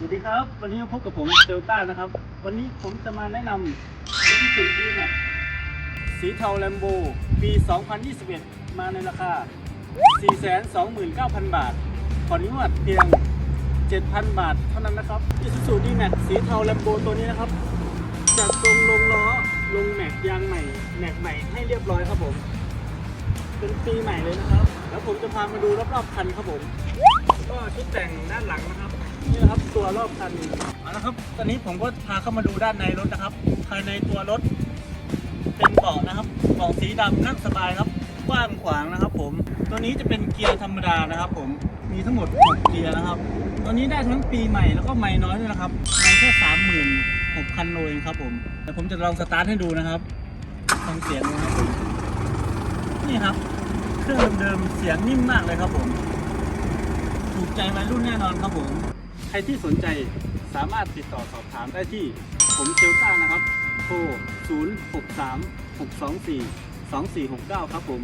สวัสดีครับ วันนี้มาพบกับผมเซลต้านะครับ วันนี้ผมจะมาแนะนำที่สุดที่เนี่ยสีเทาแลมโบปี 2021 มาในราคา 429,000 บาท ผ่อนงวดเพียง 7,000 บาทเท่านั้นนะครับ Isuzu D-Max สีเทาแลมโบตัวนี้นะครับ จัดทรงลงล้อลงแม็กยางใหม่แม็กใหม่ให้เรียบร้อยครับผม เป็นปีใหม่เลยนะครับ แล้วผมจะพามาดูรอบๆคันครับผม ก็ชุดแต่งด้านหลังนะครับ ตัวรอบคันเอาละครับ ตอนนี้ผมก็พาเข้ามาดูด้านในรถนะครับ ภายในตัวรถ เป็นเบาะนะครับเบาะสีดำนั่งสบายครับกว้างขวางนะครับ ผม ตัวนี้จะเป็นเกียร์ธรรมดานะครับ ผมมีทั้งหมด6เกียร์นะครับ ตัวนี้ได้ทั้งปีใหม่แล้วก็ไม่น้อยด้วยนะครับไม่แค่สามหมื่นหกพันโลเองครับ ผมเดี๋ยวผมจะลองสตาร์ทให้ดูนะครับฟังเสียงนะครับนี่ครับ เครื่องเดิมๆเสียงนิ่มมากเลยครับผม ถูกใจวัยรุ่นแน่นอนครับผม ใครที่สนใจสามารถติดต่อสอบถามได้ที่ผมเชลต้านะครับ โทร 0 6 3 6 2 4 2 4 6 9 ครับผม